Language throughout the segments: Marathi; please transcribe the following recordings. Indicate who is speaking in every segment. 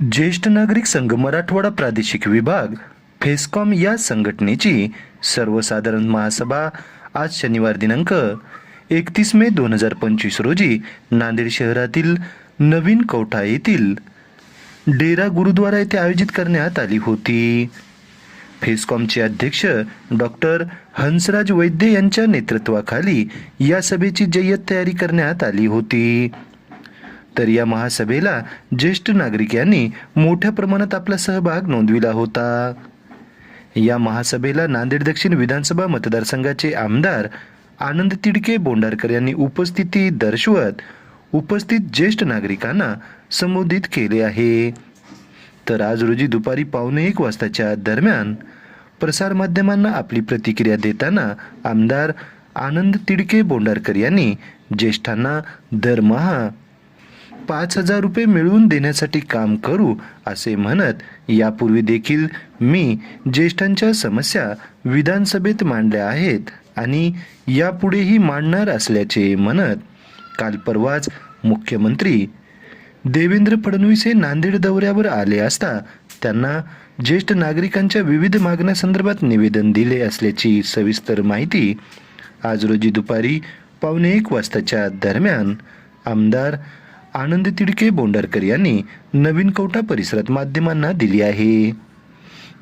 Speaker 1: ज्येष्ठ नागरिक संघ मराठवाडा प्रादेशिक विभाग फेस्कॉम या संघटनेची सर्वसाधारण महासभा आज शनिवार दिनांक एकतीस मे दोन हजार पंचवीस रोजी नांदेड शहरातील नवीन कवठा येथील डेरा गुरुद्वारा येथे आयोजित करण्यात आली होती. फेस्कॉमचे अध्यक्ष डॉक्टर हंसराज वैद्य यांच्या नेतृत्वाखाली या सभेची जय्यत तयारी करण्यात आली होती. तर या महासभेला ज्येष्ठ नागरिक यांनी मोठ्या प्रमाणात आपला सहभाग नोंदविला होता. या महासभेला नांदेड दक्षिण विधानसभा मतदारसंघाचे आमदार आनंद तिडके बोंडारकर यांनी उपस्थिती दर्शवत उपस्थित ज्येष्ठ नागरिकांना संबोधित केले आहे. तर आज रोजी दुपारी पावणे एक वाजताच्या दरम्यान प्रसारमाध्यमांना आपली प्रतिक्रिया देताना आमदार आनंद तिडके बोंडारकर यांनी ज्येष्ठांना दरमहा पाच हजार रुपये मिळवून देण्यासाठी काम करू असे म्हणत यापूर्वी देखील मी ज्येष्ठांच्या समस्या विधानसभेत मांडल्या आहेत आणि यापुढेही मांडणार असल्याचे म्हणत काल परवाच मुख्यमंत्री देवेंद्र फडणवीस हे नांदेड दौऱ्यावर आले असता त्यांना ज्येष्ठ नागरिकांच्या विविध मागण्यासंदर्भात निवेदन दिले असल्याची सविस्तर माहिती आज रोजी दुपारी पावणे एक वाजताच्या दरम्यान आमदार आनंद तिडके बोंडारकर यांनी नवीन कवठा परिसरात माध्यमांना दिली आहे.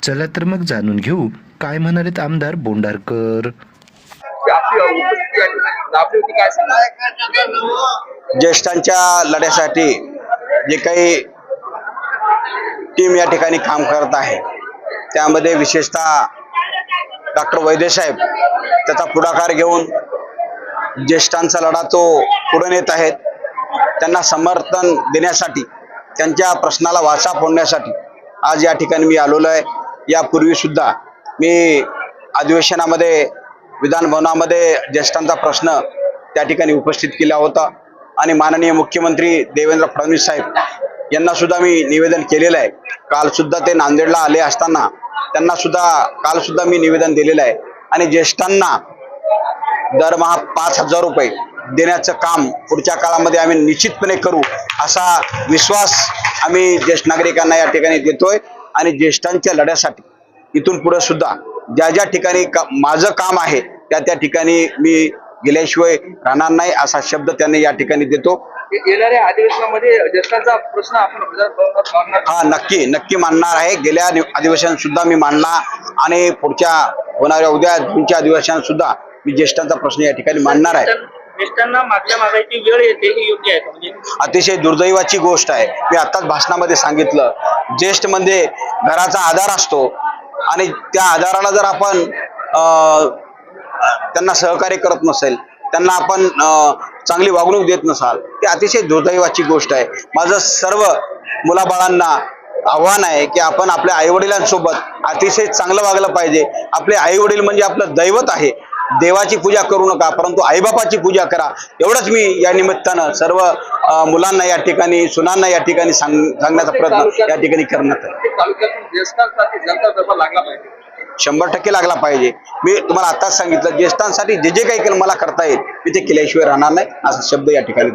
Speaker 1: चला तर मग जाणून घेऊ काय म्हणालेत आमदार बोंडारकर.
Speaker 2: ज्येष्ठांच्या लढ्यासाठी जे काही टीम या ठिकाणी काम करत आहे त्यामध्ये विशेषतः डॉक्टर वैद्यसाहेब त्याचा पुढाकार घेऊन ज्येष्ठांचा लढा तो पुढे नेत आहेत. त्यांना समर्थन देण्यासाठी त्यांच्या प्रश्नाला वाचा फोडण्यासाठी आज या ठिकाणी मी आलेलो आहे. यापूर्वीसुद्धा मी अधिवेशनामध्ये विधान भवनामध्ये ज्येष्ठांचा प्रश्न त्या ठिकाणी उपस्थित केला होता आणि माननीय मुख्यमंत्री देवेंद्र फडणवीस साहेब यांनासुद्धा मी निवेदन केलेलं आहे. कालसुद्धा ते नांदेडला आले असताना त्यांनासुद्धा कालसुद्धा मी निवेदन दिलेलं आहे. आणि ज्येष्ठांना दरमहा पाच हजार रुपये देण्याचं काम पुढच्या काळामध्ये आम्ही निश्चितपणे करू असा विश्वास आम्ही ज्येष्ठ नागरिकांना या ठिकाणी देतोय आणि ज्येष्ठांच्या लढ्यासाठी इथून पुढे सुद्धा ज्या ज्या ठिकाणी का माझं काम आहे त्या त्या ठिकाणी मी गेल्याशिवाय राहणार नाही असा शब्द त्यांनी या ठिकाणी देतो.
Speaker 3: येणाऱ्या अधिवेशनामध्ये ज्येष्ठांचा प्रश्न आपण
Speaker 2: हा नक्की नक्की मांडणार आहे. गेल्या नि- अधिवेशनात सुद्धा मी मांडला आणि पुढच्या होणाऱ्या उद्या जूनच्या अधिवेशनात सुद्धा मी ज्येष्ठांचा प्रश्न या ठिकाणी मांडणार आहे.
Speaker 4: ज्येष्ठांना मागल्या मागायची वेळ येते हे योग्य आहे का? म्हणजे
Speaker 2: अतिशय दुर्दैवाची गोष्ट आहे. मी आताच भाषणामध्ये सांगितलं. ज्येष्ठ म्हणजे घराचा आधार असतो आणि त्या आधाराला जर आपण अं, त्यांना सहकार्य करत नसेल त्यांना आपण अं, चांगली वागणूक देत नसाल ती अतिशय दुर्दैवाची गोष्ट आहे. माझं सर्व मुलाबाळांना आव्हान आहे की आपण आपल्या आईवडिलांसोबत अतिशय चांगलं वागलं पाहिजे. आपले आईवडील म्हणजे आपलं दैवत आहे. देवाची पूजा करू नका परंतु आईबापाची पूजा करा. एवढंच मी या निमित्तानं सर्व मुलांना या ठिकाणी सुनांना या ठिकाणी सांग सांगण्याचा प्रयत्न या ठिकाणी करण्यात आहे शंभर टक्के लागला पाहिजे. मी तुम्हाला आताच सांगितलं ज्येष्ठांसाठी जे जे काही मला करता येईल मी ते केल्याशिवाय राहणार नाही. असा शब्द या ठिकाणी